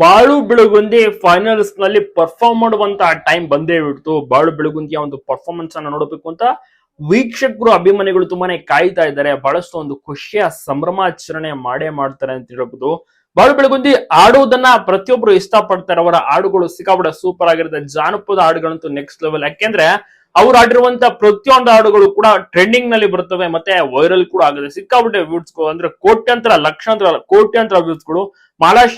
ಬಾಳು ಬೆಳಗುಂದಿ ಫೈನಲ್ಸ್ನಲ್ಲಿ ಪರ್ಫಾರ್ಮ್ ಮಾಡುವಂತ ಟೈಮ್ ಬಂದೇ ಬಿಡ್ತು. ಬಾಳು ಬೆಳಗುಂದಿಯ ಒಂದು ಪರ್ಫಾರ್ಮೆನ್ಸ್ ಅನ್ನ ನೋಡಬೇಕು ಅಂತ ವೀಕ್ಷಕರು ಅಭಿಮಾನಿಗಳು ತುಂಬಾನೇ ಕಾಯ್ತಾ ಇದ್ದಾರೆ. ಬಹಳಷ್ಟು ಒಂದು ಖುಷಿಯ ಸಂಭ್ರಮಾಚರಣೆ ಮಾಡೇ ಮಾಡ್ತಾರೆ ಅಂತ ಹೇಳ್ಬೋದು. ಬಾಳು ಬೆಳಗುಂದಿ ಆಡುವುದನ್ನ ಪ್ರತಿಯೊಬ್ರು ಇಷ್ಟಪಡ್ತಾರೆ. ಅವರ ಹಾಡುಗಳು ಸಿಕ್ಕಾಪಟ್ಟೆ ಸೂಪರ್ ಆಗಿರುತ್ತೆ. ಜಾನಪದ ಹಾಡುಗಳಂತೂ ನೆಕ್ಸ್ಟ್ ಲೆವೆಲ್ ಯಾಕೆಂದ್ರೆ ಅವ್ರು ಆಡಿರುವಂತ ಪ್ರತಿಯೊಂದು ಹಾಡುಗಳು ಕೂಡ ಟ್ರೆಂಡಿಂಗ್ನಲ್ಲಿ ಬರ್ತವೆ, ಮತ್ತೆ ವೈರಲ್ ಕೂಡ ಆಗುತ್ತೆ. ಸಿಕ್ಕಾಬಿಟ್ಟೆ ವ್ಯೂಸ್ ಅಂದ್ರೆ ಕೋಟ್ಯಂತರ, ಲಕ್ಷಾಂತರ, ಕೋಟ್ಯಂತರ ವ್ಯೂಸ್ಗಳು.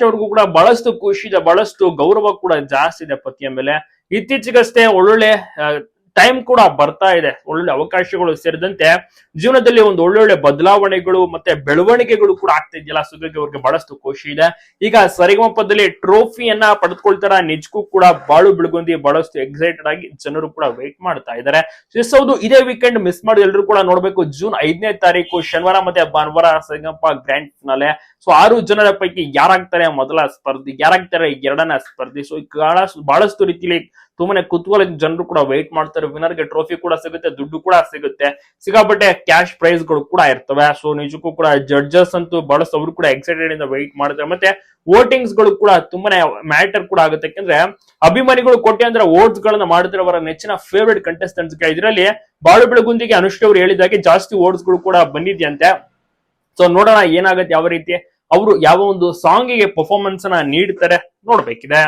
ಅವ್ರಿಗೂ ಕೂಡ ಬಹಳಷ್ಟು ಖುಷಿ ಇದೆ, ಬಹಳಷ್ಟು ಗೌರವ ಕೂಡ ಜಾಸ್ತಿ ಇದೆ ಪತಿಯ ಮೇಲೆ. ಇತ್ತೀಚೆಗಷ್ಟೇ ಒಳ್ಳೊಳ್ಳೆ ಟೈಮ್ ಕೂಡ ಬರ್ತಾ ಇದೆ. ಒಳ್ಳೊಳ್ಳೆ ಅವಕಾಶಗಳು ಸೇರಿದಂತೆ ಜೀವನದಲ್ಲಿ ಒಂದು ಒಳ್ಳೊಳ್ಳೆ ಬದಲಾವಣೆಗಳು ಮತ್ತೆ ಬೆಳವಣಿಗೆಗಳು ಕೂಡ ಆಗ್ತಾ ಇದೆಯಲ್ಲ. ಸುಗಗೆ ಅವ್ರಿಗೆ ಬಹಳಷ್ಟು ಖುಷಿ ಇದೆ. ಈಗ ಸರಿಗಮಪದಲ್ಲಿ ಟ್ರೋಫಿಯನ್ನ ಪಡೆದುಕೊಳ್ತಾರ ನಿಜಕ್ಕೂ ಕೂಡ ಬಾಳು ಬೆಳಗುಂದಿ, ಬಹಳಷ್ಟು ಎಕ್ಸೈಟೆಡ್ ಆಗಿ ಜನರು ಕೂಡ ವೇಟ್ ಮಾಡ್ತಾ ಇದ್ದಾರೆ ಎಸ್ ಹೌದು, ಇದೇ ವೀಕೆಂಡ್ ಮಿಸ್ ಮಾಡಿ ಎಲ್ಲರೂ ಕೂಡ ನೋಡ್ಬೇಕು. ಜೂನ್ ಐದನೇ ತಾರೀಕು, ಶನಿವಾರ ಮತ್ತೆ ಭಾನುವಾರ ಸರಿಗಮಪ ಗ್ರ್ಯಾಂಡ್ ಫಿನಾಲೆ ಸೊ ಆರು ಜನರ ಪೈಕಿ ಯಾರಾಗ್ತಾರೆ? ಮೊದಲ ಸ್ಪರ್ಧಿ ಯಾರಾಗ್ತಾರೆ? ಎರಡನೇ ಸ್ಪರ್ಧಿ. ಸೊ ಬಹಳಷ್ಟು ರೀತಿಲಿ ತುಂಬಾನೇ ಕುತೂಹಲ ಜನರು ಕೂಡ ವೆಯ್ಟ್ ಮಾಡ್ತಾರೆ. ವಿನರ್ಗೆ ಟ್ರೋಫಿ ಕೂಡ ಸಿಗುತ್ತೆ, ದುಡ್ಡು ಕೂಡ ಸಿಗುತ್ತೆ. ಸಿಗಾಬಟ್ಟೆ ಕ್ಯಾಶ್ ಪ್ರೈಸ್ಗಳು ಕೂಡ ಇರ್ತವೆ. ಸೊ ನಿಜಕ್ಕೂ ಕೂಡ ಜಡ್ಜಸ್ ಅಂತೂ ಬಹಳಷ್ಟು ಅವರು ಕೂಡ ಎಕ್ಸೈಟೆಡ್ ಇಂದ ವೆಯ್ಟ್ ಮಾಡ್ತಾರೆ. ಮತ್ತೆ ವೋಟಿಂಗ್ಸ್ಗಳು ಕೂಡ ತುಂಬಾನೇ ಮ್ಯಾಟರ್ ಕೂಡ ಆಗುತ್ತೆ. ಯಾಕಂದ್ರೆ ಅಭಿಮಾನಿಗಳು ಕೊಟ್ಟೆ ಅಂದ್ರೆ ವೋಟ್ಸ್ ಗಳನ್ನ ಮಾಡಿದ್ರೆ ಅವರ ನೆಚ್ಚಿನ ಫೇವರೇಟ್ ಕಂಟೆಸ್ಟೆಂಟ್ಸ್ ಇದರಲ್ಲಿ ಬಾಳು ಬೆಳಗುಂದಿಗೆ ಅನುಷ್ಠೆ ಅವರು ಹೇಳಿದಾಗೆ ಜಾಸ್ತಿ ವೋಟ್ಸ್ಗಳು ಕೂಡ ಬಂದಿದ್ಯಂತೆ. ಸೊ ನೋಡೋಣ ಏನಾಗುತ್ತೆ, ಯಾವ ರೀತಿ ಅವರು ಯಾವ ಒಂದು ಸಾಂಗಿಗೆ ಪರ್ಫಾರ್ಮೆನ್ಸ್ ಅನ್ನ ನೀಡ್ತಾರೆ ನೋಡ್ಬೇಕಿದೆ.